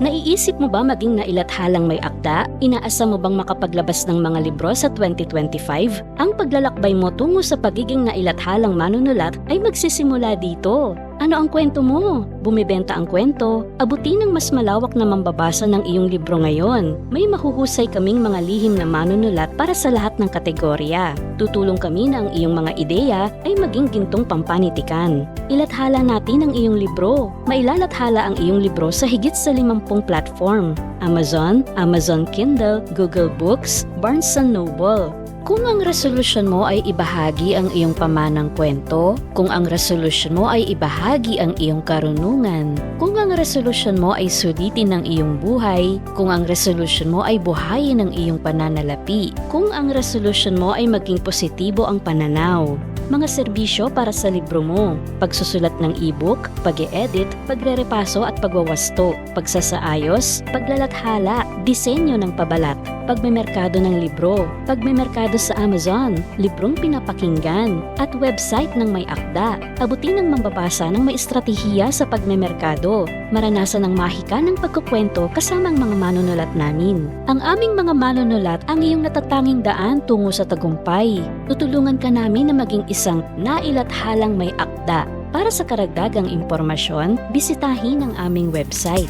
nó Naiisip mo ba maging nailathalang may akda? Inaasa mo bang makapaglabas ng mga libro sa 2025? Ang paglalakbay mo tungo sa pagiging nailathalang manunulat ay magsisimula dito. Ano ang kwento mo? Bumibenta ang kwento? Abutin ng mas malawak na mambabasa ng iyong libro ngayon. May mahuhusay kaming mga lihim na manunulat para sa lahat ng kategorya. Tutulong kami na ang iyong mga ideya ay maging gintong pampanitikan. Ilathala natin ang iyong libro. Mailalathala ang iyong libro sa higit sa 50 platform. Amazon, Amazon Kindle, Google Books, Barnes Noble. Kung ang resolusyon mo ay ibahagi ang iyong pamanang kwento, kung ang resolusyon mo ay ibahagi ang iyong karunungan, kung ang resolusyon mo ay sulitin ng iyong buhay, kung ang resolusyon mo ay buhayin ang iyong pananalapi, kung ang resolusyon mo ay maging positibo ang pananaw, mga serbisyo para sa libro mo, pagsusulat ng e-book, pag edit pagrerepaso at pagwawasto, pagsasaayos, paglalathala, disenyo ng pabalat, pagmemerkado ng libro, pagmemerkado sa Amazon, librong pinapakinggan, at website ng may akda. Abutin ng mambabasa ng may estratehiya sa pagmemerkado, maranasan ng mahika ng pagkukwento kasama ang mga manunulat namin. Ang aming mga manunulat ang iyong natatanging daan tungo sa tagumpay. Tutulungan ka namin na maging isang nailathalang may akda. Para sa karagdagang impormasyon, bisitahin ang aming website